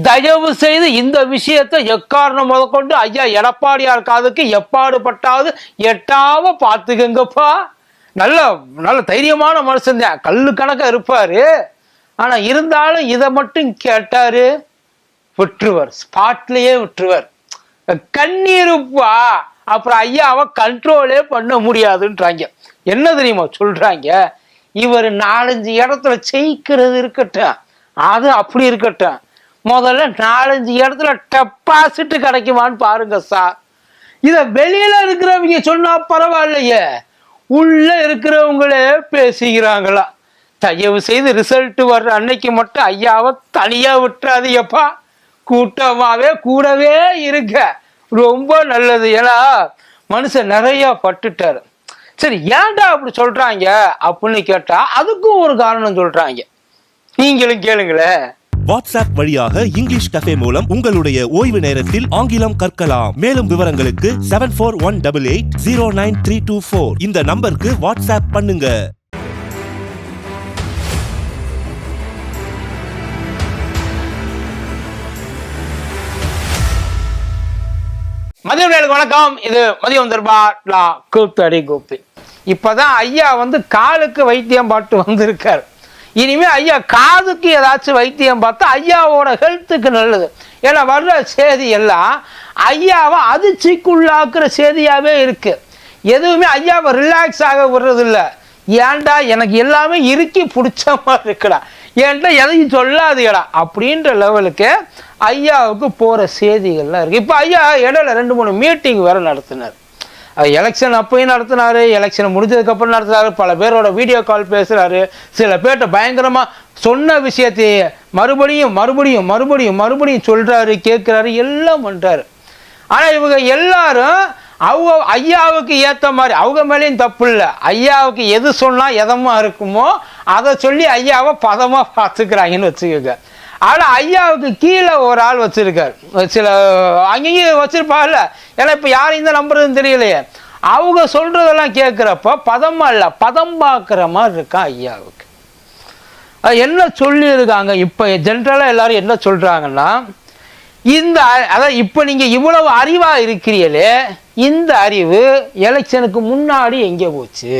தயவு செய்து இந்த விஷயத்தை எக்காரணம் முதற்கொண்டு ஐயா எடப்பாடியார் காதுக்கு எப்பாடு பட்டாவது எட்டாவ பார்த்துக்கங்கப்பா. நல்ல நல்ல தைரியமான மனுஷன் தான். கல்லு கணக்கா இருப்பாரு. ஆனா இருந்தாலும் இதை மட்டும் கேட்டாரு விட்டுருவர். ஸ்பாட்லயே விட்டுருவர். கண்ணீருப்பா. அப்புறம் ஐயாவை கண்ட்ரோலே பண்ண முடியாதுன்றாங்க. என்ன தெரியுமா சொல்றாங்க? இவர் நாலஞ்சு இடத்துல ஜெயிக்கிறது இருக்கட்டும். அது அப்படி இருக்கட்டும். முதல்ல நாலஞ்சு இடத்துல டெபாசிட் கிடைக்குமான்னு பாருங்க சார். இதை வெளியில இருக்கிறவங்க சொன்னா பரவாயில்லையே. உள்ள இருக்கிறவங்களே பேசிக்கிறாங்களா. தயவு செய்து ரிசல்ட் வர்ற அன்னைக்கு மட்டும் ஐயாவை தனியா விட்டுறாதீங்கப்பா. கூட்டமாவே கூடவே இருக்க ரொம்ப நல்லது. ஏன்னா மனுஷன் நிறைய பட்டுட்டாரு. சரி ஏன்டா அப்படி சொல்றாங்க அப்படின்னு கேட்டா அதுக்கும் ஒரு காரணம் சொல்றாங்க. நீங்களும் கேளுங்களேன். வாட்ஸ்அப் வழியாக இங்கிலீஷ் கஃபே மூலம் உங்களுடைய ஓய்வு நேரத்தில் ஆங்கிலம் கற்கலாம். மேலும் விவரங்களுக்கு seven four one double eight zero nine three two four இந்த நம்பருக்கு வாட்ஸ்அப் பண்ணுங்க. மதியம் வணக்கம். இது மதியம் தர்பாட்லா கூத்தடி கோப்பி இப்பதான் ஐயா வந்து காலுக்கு வைத்தியம் பாட்டு வந்திருக்காரு. இனிமே ஐயா காதுக்கு ஏதாச்சும் வைத்தியம் பார்த்தா ஐயாவோட ஹெல்த்துக்கு நல்லது. ஏன்னா வர்ற செய்தி எல்லாம் ஐயாவை அதிர்ச்சிக்குள்ளாக்குற செய்தியாகவே இருக்கு. எதுவுமே ஐயாவை ரிலாக்ஸ் ஆக விடுறதில்ல. ஏன்டா எனக்கு எல்லாமே இறுக்கி பிடிச்ச மாதிரி இருக்குடா. ஏன்டா எதையும் சொல்லாதீடா அப்படின்ற லெவலுக்கு ஐயாவுக்கு போகிற செய்திகள்லாம் இருக்குது இப்போ ஐயா இடையில ரெண்டு மூணு மீட்டிங் வேற நடத்தினார். எலெக்ஷன் அப்பயும் நடத்தினாரு எலெக்ஷன் முடிஞ்சதுக்கப்புறம் நடத்தினாரு பல பேரோட வீடியோ கால் பேசுகிறாரு சில பேர்கிட்ட பயங்கரமாக சொன்ன விஷயத்தையே மறுபடியும் மறுபடியும் மறுபடியும் மறுபடியும் சொல்கிறாரு கேட்குறாரு எல்லாம் பண்ணுறாரு ஆனால் இவங்க எல்லாரும் அவங்க ஐயாவுக்கு ஏற்ற மாதிரி அவங்க மேலேயும் தப்பு இல்லை. ஐயாவுக்கு எது சொன்னால் எதமாக இருக்குமோ அதை சொல்லி ஐயாவை பதமாக பார்த்துக்கிறாங்கன்னு வச்சுக்கோங்க. ஆனால் ஐயாவுக்கு கீழே ஒரு ஆள் வச்சுருக்கார். சில அங்கேயும் வச்சுருப்பாள்ல ஏன்னா இப்போ யாரையும் தான் நம்புறதுன்னு தெரியலையே. அவங்க சொல்கிறதெல்லாம் கேட்குறப்ப பதமாக இல்லை பதம் பார்க்குற மாதிரி இருக்கான் ஐயாவுக்கு. என்ன சொல்லியிருக்காங்க? இப்போ ஜென்ரலாக எல்லாரும் என்ன சொல்கிறாங்கன்னா இந்த அதான் இப்போ நீங்கள் இவ்வளவு அறிவாக இருக்கிறீங்களே இந்த அறிவு எலெக்ஷனுக்கு முன்னாடி எங்கே போச்சு?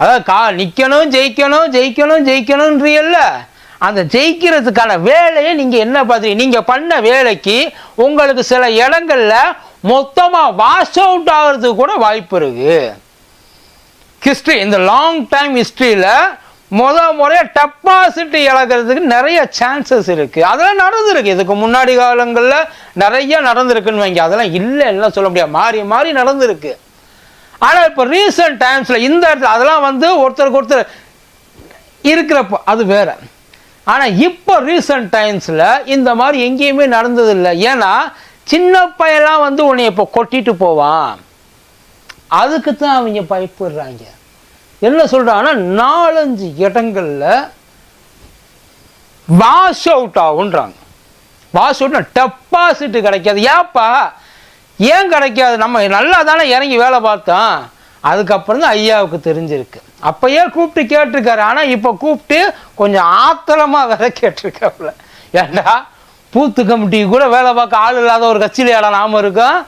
அதான் கா நிற்கணும் ஜெயிக்கணும் ஜெயிக்கணும் ஜெயிக்கணுன்றியல்ல அந்த ஜெயிக்கிறதுக்கான வேலையை நீங்கள் என்ன பார்த்து நீங்கள் பண்ண வேலைக்கு உங்களுக்கு சில இடங்களில் மொத்தமாக வாஷ் அவுட் ஆகிறதுக்கு கூட வாய்ப்பு இருக்குது ஹிஸ்ட்ரி இந்த லாங் டைம் ஹிஸ்ட்ரியில் முத முறையாக டெபாசிட் இழக்கிறதுக்கு நிறைய சான்சஸ் இருக்குது அதெல்லாம் நடந்திருக்கு. இதுக்கு முன்னாடி காலங்களில் நிறைய நடந்திருக்குன்னு வைங்க. அதெல்லாம் இல்லை எல்லாம் சொல்ல முடியாது. மாறி மாறி நடந்திருக்கு. ஆனால் இப்போ ரீசெண்ட் டைம்ஸில் இந்த இடத்துல அதெல்லாம் வந்து ஒருத்தருக்கு ஒருத்தர் இருக்கிறப்போ அது வேறு. ஆனால் இப்போ ரீசெண்ட் டைம்ஸில் இந்த மாதிரி எங்கேயுமே நடந்ததில்லை. ஏன்னா சின்ன பையன்லாம் வந்து உன்னை இப்போ கொட்டிட்டு போவான். அதுக்கு தான் அவங்க பயப்படுறாங்க. என்ன சொல்கிறாங்கன்னா நாலஞ்சு இடங்களில் வாஷ் அவுட் ஆகுன்றாங்க. வாஷ் அவுட்னா டெபாசிட் கிடைக்காது. ஏப்பா? ஏன் கிடைக்காது? நம்ம நல்லா தானே இறங்கி வேலை பார்த்தோம். அதுக்கப்புறம் தான் ஐயாவுக்கு தெரிஞ்சிருக்கு. அப்பயே கூப்பிட்டு கேட்டிருக்காரு. ஆனால் இப்போ கூப்பிட்டு கொஞ்சம் ஆத்திரமாக வேற கேட்டிருக்காப்புல. ஏண்டா பூத்து கமிட்டி கூட வேலை பார்க்க ஆள் இல்லாத ஒரு கட்சியில் இடம் நாம இருக்கோம்?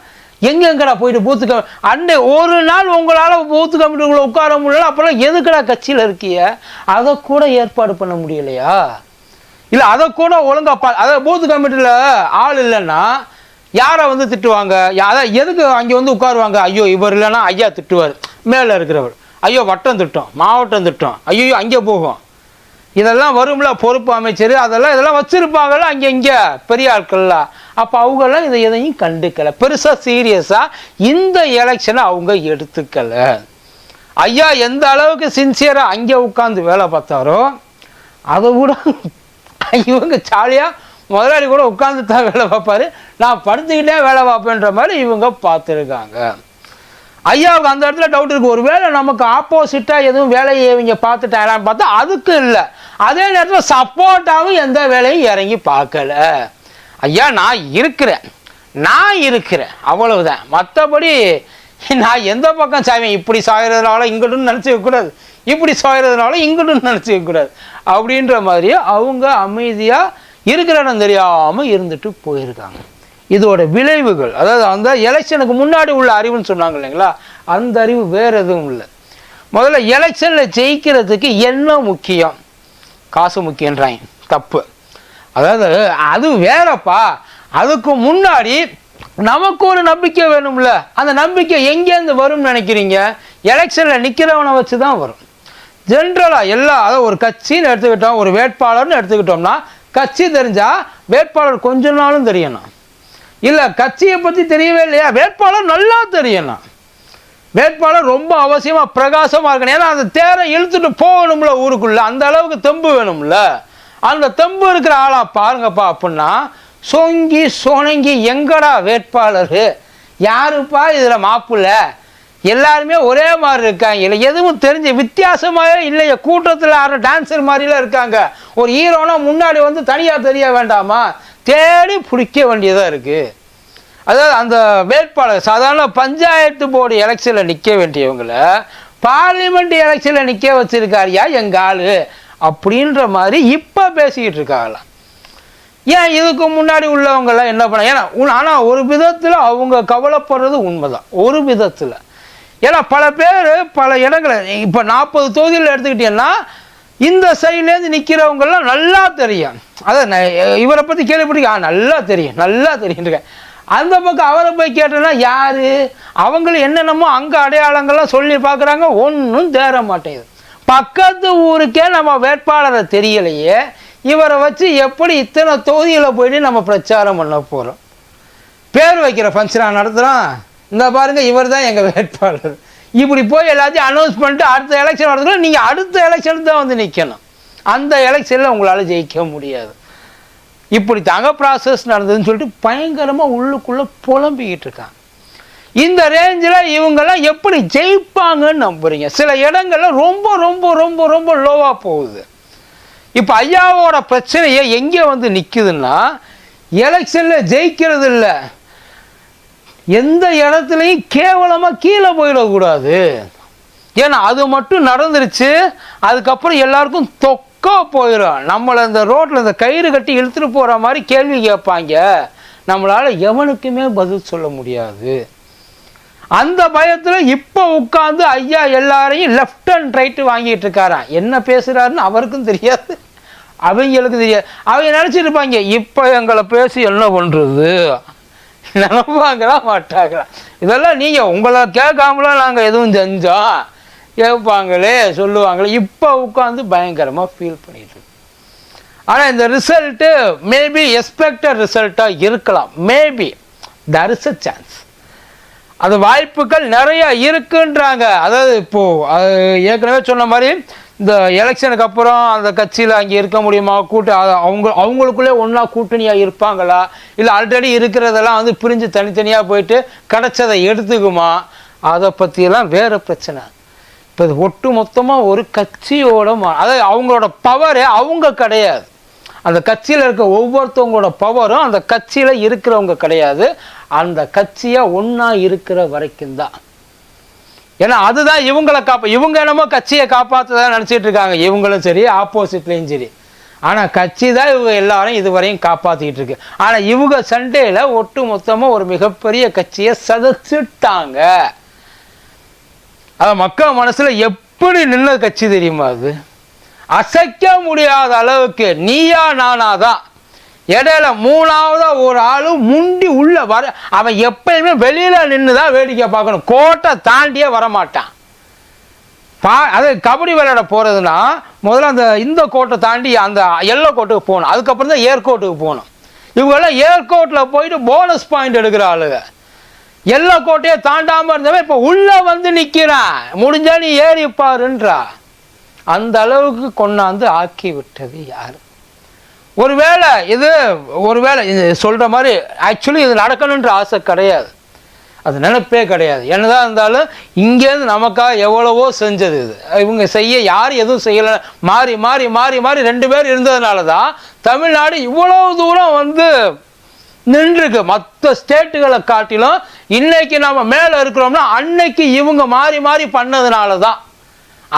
எங்கெங்கடா போயிட்டு பூத்து கமி? அண்டே ஒரு நாள் உங்களால் பூத்து கமிட்டிக்குள்ளே உட்கார முடியல அப்புறம் எதுக்குடா கட்சியில் இருக்கிய? அதை கூட ஏற்பாடு பண்ண முடியலையா? இல்லை அதை கூட ஒழுங்காக பா அதை பூத்து கமிட்டியில் ஆள் இல்லைன்னா யாரை வந்து திட்டுவாங்க? அதான் எதுக்கு அங்கே வந்து உட்காருவாங்க? ஐயோ இவர் இல்லைன்னா ஐயா திட்டுவார். மேலே இருக்கிறவர். ஐயோ வட்டம் திட்டம் மாவட்டம் திட்டம். ஐயோ அங்கே போகும். இதெல்லாம் வரும்ல பொறுப்பு அமைச்சர். அதெல்லாம் இதெல்லாம் வச்சுருப்பாங்கல்ல அங்கே இங்கே. பெரிய ஆட்கள்லாம் அப்போ அவங்களாம் இதை எதையும் கண்டுக்கலை. பெருசாக சீரியஸாக இந்த எலெக்ஷனை அவங்க எடுத்துக்கலை. ஐயா எந்த அளவுக்கு சின்சியராக அங்கே உட்காந்து வேலை பார்த்தாரோ அதை கூட இவங்க ஜாலியாக முதலாளி கூட உட்காந்து தான் வேலை பார்ப்பாரு. நான் படுத்துக்கிட்டே வேலை பார்ப்பேன்ற மாதிரி இவங்க பார்த்துருக்காங்க. ஐயாவுக்கு அந்த இடத்துல டவுட் இருக்கு. ஒருவேளை நமக்கு ஆப்போசிட்டாக எதுவும் வேலையை இவங்க பார்த்துட்டாங்களான்னு பார்த்தா அதுக்கு இல்லை. அதே நேரத்தில் சப்போர்ட்டாகவும் எந்த வேலையும் இறங்கி பார்க்கல. ஐயா நான் இருக்கிறேன். நான் இருக்கிறேன். அவ்வளவுதான். மற்றபடி நான் எந்த பக்கம் சாய்வேன் இப்படி சாகிறதுனால இங்கிட்டும் நினச்சிக்க கூடாது. இப்படி சாகிறதுனால இங்கிட்டும் நினச்சிக்க கூடாது. அப்படின்ற மாதிரி அவங்க அமைதியாக இருக்கிற இடம் தெரியாமல் இருந்துட்டு போயிருக்காங்க. இதோட விளைவுகள் அதாவது அந்த எலெக்ஷனுக்கு முன்னாடி உள்ள அறிவுன்னு சொன்னாங்க இல்லைங்களா? அந்த அறிவு வேறு எதுவும் இல்லை. முதல்ல எலெக்ஷனில் ஜெயிக்கிறதுக்கு என்ன முக்கியம்? காசு முக்கியன்றாங்க தப்பு. அதாவது அது வேறப்பா. அதுக்கு முன்னாடி நமக்கு ஒரு நம்பிக்கை வேணும்ல. அந்த நம்பிக்கை எங்கேருந்து வரும்னு நினைக்கிறீங்க? எலெக்ஷனில் நிற்கிறவனை வச்சு தான் வரும். ஜென்ரலாக எல்லா அதாவது ஒரு கட்சின்னு எடுத்துக்கிட்டோம் ஒரு வேட்பாளர்னு எடுத்துக்கிட்டோம்னா கட்சி தெரிஞ்சா வேட்பாளர் கொஞ்ச நாளும் தெரியணும். இல்லை கட்சியை பற்றி தெரியவே இல்லையா? வேட்பாளர் நல்லா தெரியணும். வேட்பாளர் ரொம்ப அவசியமாக பிரகாசமாக இருக்கணும். ஏன்னா அந்த தேரை இழுத்துட்டு போகணும்ல ஊருக்குள்ள. அந்த அளவுக்கு தெம்பு வேணும்ல. அந்த தெம்பு இருக்கிற ஆளாக பாருங்கப்பா அப்படின்னா சொங்கி சொணங்கி எங்கடா வேட்பாளர்? யாருப்பா இதில் மாப்பிள்ள? எல்லாருமே ஒரே மாதிரி இருக்காங்க. இல்லை எதுவும் தெரிஞ்ச வித்தியாசமாகவே இல்லையே. கூட்டத்தில் ஆடுற டான்ஸர் மாதிரிலாம் இருக்காங்க. ஒரு ஹீரோனா முன்னாடி வந்து தனியாக தெரிய வேண்டாமா? தேடி பிடிக்க வேண்டியதாக இருக்குது அதாவது அந்த வேட்பாளர் சாதாரண பஞ்சாயத்து போர்டு எலெக்ஷனில் நிற்க வேண்டியவங்கள பார்லிமெண்ட் எலெக்ஷனில் நிற்க வச்சுருக்காருயா எங்கள் ஆள்? அப்படின்ற மாதிரி இப்போ பேசிக்கிட்டு இருக்காங்களாம். ஏன் இதுக்கு முன்னாடி உள்ளவங்கெல்லாம் என்ன பண்ண? ஏன்னா ஆனால் ஒரு விதத்தில் அவங்க கவலைப்படுறது உண்மைதான். ஒரு விதத்தில். ஏன்னா பல பேர் பல இடங்களை இப்போ நாற்பது தொகுதியில் எடுத்துக்கிட்டீங்கன்னா இந்த சைட்லேருந்து நிற்கிறவங்கெல்லாம் நல்லா தெரியும். அதான் இவரை பற்றி கேள்விப்பட்டிருக்கேன் ஆ நல்லா தெரியும் நல்லா தெரியும் அந்த பக்கம் அவரை போய் கேட்டேன்னா யார்? அவங்களும் என்னென்னமோ அங்கே அடையாளங்கள்லாம் சொல்லி பார்க்குறாங்க ஒன்றும் தேர மாட்டேங்குது. பக்கத்து ஊருக்கே நம்ம வேட்பாளரை தெரியலையே இவரை வச்சு எப்படி இத்தனை தொகுதியில் போயிட்டு நம்ம பிரச்சாரம் பண்ண போகிறோம் பேர் வைக்கிற ஃபங்க்ஷனாக நடத்துகிறோம் இந்த பாருங்க இவர் தான் எங்கள் வேட்பாளர். இப்படி போய் எல்லாத்தையும் அனௌன்ஸ் பண்ணிட்டு அடுத்த எலெக்ஷன் வரதுக்குள்ள நீங்கள் அடுத்த எலெக்ஷன் தான் வந்து நிற்கணும் அந்த எலெக்ஷனில் உங்களால் ஜெயிக்க முடியாது. இப்படி தாங்க ப்ராசஸ் நடந்ததுன்னு சொல்லிட்டு பயங்கரமாக உள்ளுக்குள்ளே புலம்பிக்கிட்டு இருக்காங்க. இந்த ரேஞ்சில் இவங்கெல்லாம் எப்படி ஜெயிப்பாங்கன்னு நம்புறீங்க. சில இடங்கள்ல ரொம்ப ரொம்ப ரொம்ப ரொம்ப லோவாக போகுது. இப்போ ஐயாவோட பிரச்சனையை எங்கே வந்து நிற்குதுன்னா எலெக்ஷனில் ஜெயிக்கிறது இல்லை எந்த இடத்துலையும் கேவலமாக கீழே போயிடக்கூடாது. ஏன்னா அது மட்டும் நடந்துருச்சு அதுக்கப்புறம் எல்லாருக்கும் தொக்கா போயிடும். நம்மளை இந்த ரோட்டில் இந்த கயிறு கட்டி இழுத்துட்டு போகிற மாதிரி கேள்வி கேட்பாங்க. நம்மளால் எவனுக்குமே பதில் சொல்ல முடியாது. அந்த பயத்தில் இப்போ உட்காந்து ஐயா எல்லாரையும் லெஃப்ட் அண்ட் ரைட்டு வாங்கிட்டு இருக்காரான் என்ன பேசுகிறாருன்னு அவருக்கும் தெரியாது. அவங்களுக்கு தெரியாது. அவங்க நினச்சிருப்பாங்க இருப்பாங்க இப்போ எங்களை பேசி என்ன பண்ணுறது நினைப்பாங்களா மாட்டாங்களா? இதெல்லாம் நீங்கள் உங்களை கேட்காமலாம் நாங்கள் எதுவும் செஞ்சோம் கேட்பாங்களே சொல்லுவாங்களே. இப்போ உட்காந்து பயங்கரமாக ஃபீல் பண்ணிட்டு ஆனால் இந்த ரிசல்ட்டு மேபி எக்ஸ்பெக்டட் ரிசல்ட்டாக இருக்கலாம். Maybe there is a chance அது வாய்ப்புகள் நிறையா இருக்குன்றாங்க. அதாவது இப்போது அது ஏற்கனவே சொன்ன மாதிரி இந்த எலெக்ஷனுக்கு அப்புறம் அந்த கட்சியில் அங்கே இருக்க முடியுமா? கூட்டு அவங்க அவங்களுக்குள்ளே ஒன்றா கூட்டணியாக இருப்பாங்களா? இல்லை ஆல்ரெடி இருக்கிறதெல்லாம் வந்து பிரிஞ்சு தனித்தனியாக போயிட்டு கிடைச்சதை எடுத்துக்குமா? அதை பற்றியெல்லாம் வேறு பிரச்சனை. இப்போ இது ஒட்டு மொத்தமாக ஒரு கட்சியோட அதாவது அவங்களோட பவரே அவங்க கிடையாது. அந்த கட்சியில் இருக்க ஒவ்வொருத்தவங்களோட பவரும் அந்த கட்சியில் இருக்கிறவங்க கிடையாது. அந்த கட்சியாக ஒன்றா இருக்கிற வரைக்கும் தான். ஏன்னா அதுதான் இவங்களை காப்பா இவங்க என்னமோ கட்சியை காப்பாற்றதான் நினச்சிட்டு இருக்காங்க. இவங்களும் சரி ஆப்போசிட்லேயும் சரி. ஆனால் கட்சி தான் இவங்க எல்லாரும் இதுவரையும் காப்பாற்றிக்கிட்டு இருக்கு. ஆனால் இவங்க சண்டேல ஒட்டு மொத்தமாக ஒரு மிகப்பெரிய கட்சியை சதைச்சிட்டாங்க. அது மக்கள் மனசில் எப்படி நின்ன கட்சி தெரியுமா அது? அசைக்க முடியாத அளவுக்கு நீயா நானா தான் இடையில மூணாவதா ஒரு ஆளு முண்டி உள்ள வர அவன் எப்பயுமே வெளியில நின்று தான் வேடிக்கை பார்க்கணும். கோட்டை தாண்டியே வரமாட்டான். பா அது கபடி விளையாட போகிறதுனா முதல்ல அந்த இந்த கோட்டை தாண்டி அந்த எல்லோ கோட்டுக்கு போகணும். அதுக்கப்புறம் தான் ஏர்கோட்டுக்கு போகணும். இவங்கெல்லாம் ஏர்கோட்டில் போயிட்டு போனஸ் பாயிண்ட் எடுக்கிற ஆளுங்க. எல்லோ கோட்டையை தாண்டாமல் இருந்தவன் இப்போ உள்ளே வந்து நிற்கிறான் முடிஞ்சா நீ ஏறி பாருன்றா அந்த அளவுக்கு கொண்டாந்து ஆக்கி விட்டது யார்? ஒருவேளை இது ஒருவேளை இது சொல்கிற மாதிரி ஆக்சுவலி இது நடக்கணுன்ற ஆசை கிடையாது. அது நினைப்பே கிடையாது. என்னதான் இருந்தாலும் இங்கேருந்து நமக்காக எவ்வளவோ செஞ்சது இது. இவங்க செய்ய யார் எதுவும் செய்யலை. மாறி மாறி மாறி மாறி ரெண்டு பேர் இருந்ததுனால தான் தமிழ்நாடு இவ்வளவு தூரம் வந்து நின்றுருக்கு. மற்ற ஸ்டேட்டுகளை காட்டிலும் இன்னைக்கு நம்ம மேலே இருக்கிறோம்னா அன்னைக்கு இவங்க மாறி மாறி பண்ணதுனால தான்.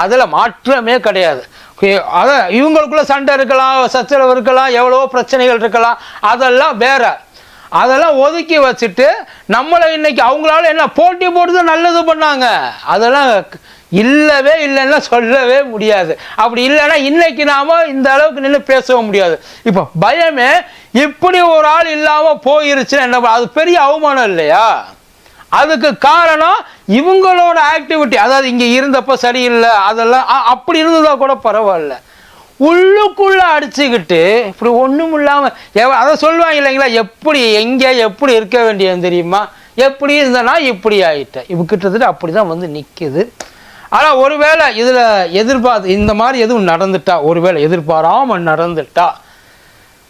அதில் மாற்றமே கிடையாது. அதான் இவங்களுக்குள்ள சண்டை இருக்கலாம் சச்சரவு இருக்கலாம் எவ்வளவோ பிரச்சனைகள் இருக்கலாம் அதெல்லாம் வேற. அதெல்லாம் ஒதுக்கி வச்சுட்டு நம்மளை இன்னைக்கு அவங்களால என்ன போட்டி போட்டு நல்லது பண்ணாங்க. அதெல்லாம் இல்லவே இல்லைன்னா சொல்லவே முடியாது. அப்படி இல்லைன்னா இன்னைக்கு நாம இந்த அளவுக்கு நின்று பேசவும் முடியாது. இப்போ பயமே இப்படி ஒரு ஆள் இல்லாமல் போயிருச்சுன்னா என்ன பண்ண- அது பெரிய அவமானம் இல்லையா? அதுக்கு காரணம் இவங்களோட ஆக்டிவிட்டி அதாவது இங்கே இருந்தப்போ சரியில்லை அதெல்லாம் அப்படி இருந்ததா கூட பரவாயில்ல. உள்ளுக்குள்ளே அடிச்சுக்கிட்டு இப்படி ஒன்றும் இல்லாமல் எவ அதை சொல்லுவாங்க இல்லைங்களா? எப்படி எங்கே எப்படி இருக்க வேண்டியது தெரியுமா? எப்படி இருந்தனா இப்படி ஆகிட்டேன் இப்போ கிட்டத்தட்ட அப்படி தான் வந்து நிற்கிது ஆனால் ஒருவேளை இதில் எதிர்பார்த்து இந்த மாதிரி எதுவும் நடந்துட்டா ஒருவேளை எதிர்பாராமல் நடந்துட்டா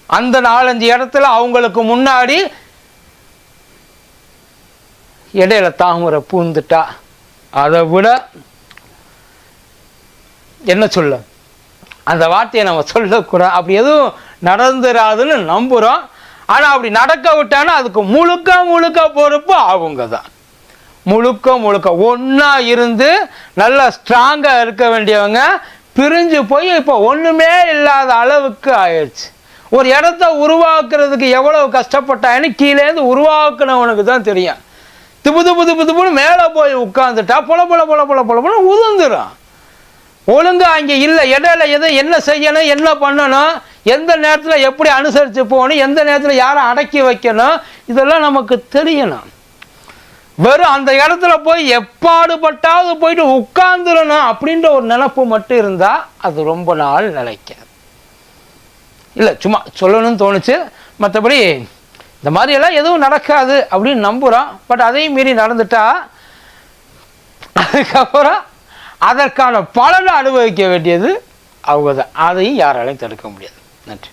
அந்த நாலஞ்சு இடத்துல அவங்களுக்கு முன்னாடி இடையில தாமரை பூந்துட்டா அதை விட என்ன சொல்ல? அந்த வார்த்தையை நம்ம சொல்லக்கூடாது. அப்படி எதுவும் நடந்துராதுன்னு நம்புகிறோம் ஆனால் அப்படி நடக்க விட்டானா அதுக்கு முழுக்க முழுக்க பொறுப்பு அவங்க தான் முழுக்க முழுக்க ஒன்றா இருந்து நல்லா ஸ்ட்ராங்காக இருக்க வேண்டியவங்க பிரிஞ்சு போய் இப்போ ஒன்றுமே இல்லாத அளவுக்கு ஆயிடுச்சு. ஒரு இடத்த உருவாக்குறதுக்கு எவ்வளோ கஷ்டப்பட்டான்னு கீழேருந்து உருவாக்குனவனுக்கு தான் தெரியும். புது புது திபு திபுன்னு மேலே போய் உட்காந்துட்டா பொல பொல பொல பொல பொல பொல உதிர்ந்துடும் ஒழுங்கா அங்கே இல்லை. இடையில எதை என்ன செய்யணும் என்ன பண்ணணும் எந்த நேரத்தில் எப்படி அனுசரித்து போகணும் எந்த நேரத்தில் யாரை அடக்கி வைக்கணும் இதெல்லாம் நமக்கு தெரியணும். வெறும் அந்த இடத்துல போய் எப்பாடுபட்டாவது போயிட்டு உட்கார்ந்துடணும் அப்படின்ற ஒரு நினப்பு மட்டும் இருந்தால் அது ரொம்ப நாள் நிலைக்காது. இல்லை சும்மா சொல்லணும்னு தோணுச்சு. மற்றபடி இந்த மாதிரியெல்லாம் எதுவும் நடக்காது அப்படின்னு நம்புகிறோம் பட் அதையும் மீறி நடந்துட்டா அதுக்கப்புறம் அதற்கான பலனை அனுபவிக்க வேண்டியது அவங்க தான் அதையும் யாராலையும் தடுக்க முடியாது. நன்றி.